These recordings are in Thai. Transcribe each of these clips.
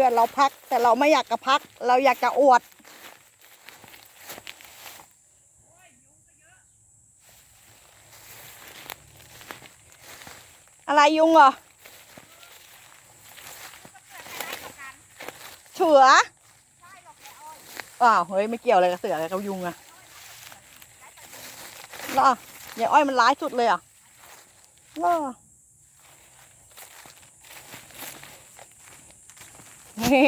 พื่อนเราพักแต่เราไม่อยากจะพัก เราอยากจะอวด อะไรยุงเหรอเสืออ้าวเฮ้ยไม่เกี่ยวอะไรกับเสือกับยุงอะล่ะยายอ้อยมันร้ายสุดเลยเหรอะล่ะ เฮ้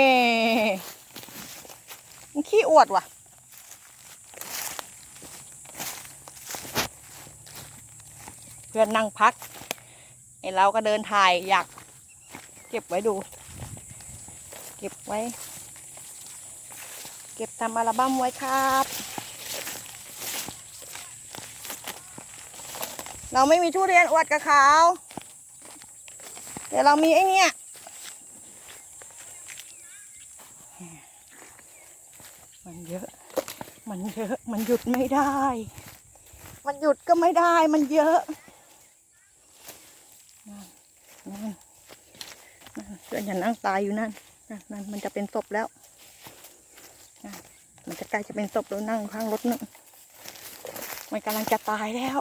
มันขี้อวดว่ะ เพื่อนนั่งพักไอเราก็เดินถ่ายอยาก เก็บไว้ดู เก็บไว้ เก็บทำอัลบั้มไว้ครับ เราไม่มีทุเรียนอวดกับเขาแต่เรามีไอ้เนี่ย มันเยอะ มันเยอะ มันหยุดไม่ได้ มันหยุดก็ไม่ได้ มันเยอะนั่นนั่นเพื่อนฉันนั่งตายอยู่นั่นนั่นนั่นมันจะเป็นศพแล้วมันจะใกล้จะเป็นศพแล้วนั่งข้างรถนึงมันกำลังจะตายแล้ว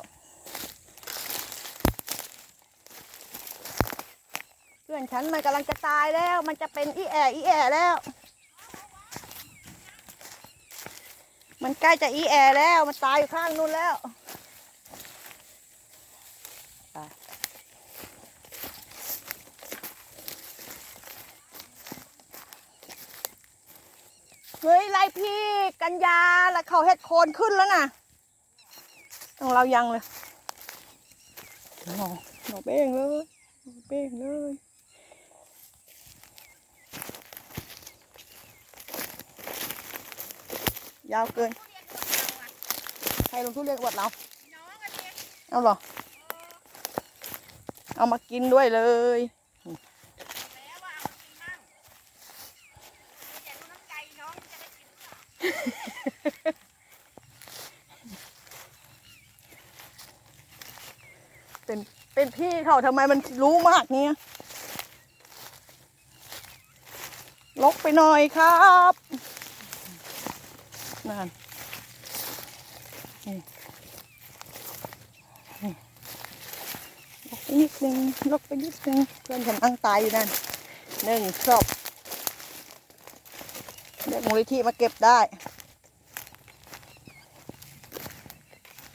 เพื่อนฉันมันกำลังจะตายแล้ว มันจะเป็นอีแออีแอแล้ว มันใกล้จะอีแอแล้ว มันตายอยู่ข้างนู้นแล้วเฮ้ยไรพี่กัญญาแล้วเขาเฮ็ดโคนขึ้นแล้วน่ะของเรายังเลยหนอหนอเบ้งเลยหนอเบ้งเลยยาวเกิน รลงทุเรียนอวดเราเอาเหรอ เอามากินด้วยเลย เป็นเป็นพี่เขาทำไมมันรู้มากเนี่ยลกไปหน่อยครับนั่นนี่นี่ ลกไปนิดนึงลกไปนิดนึงเพื่อนฉันนั่งตายอยู่นั่นหนึ่งศพเรียกมูลิธิมาเก็บได้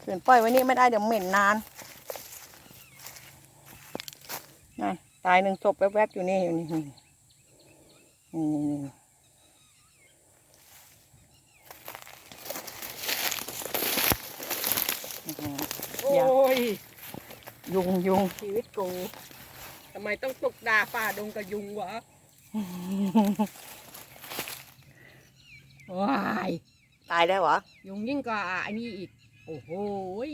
ขืนปล่อยไว้นี่ไม่ได้เดี๋ยวเหม็นนานนั่นตายหนึ่งศพแวบๆอยู่นี่อยู่นี่นี่นี่นี่นี่ โอ้ย ยุงยุงชีวิตกูทำไมต้องตกด่าป่าดงกับยุงวะว้ายตายได้เหรอยุงยิ่งกว่าอันนี้อีก โอ้โหย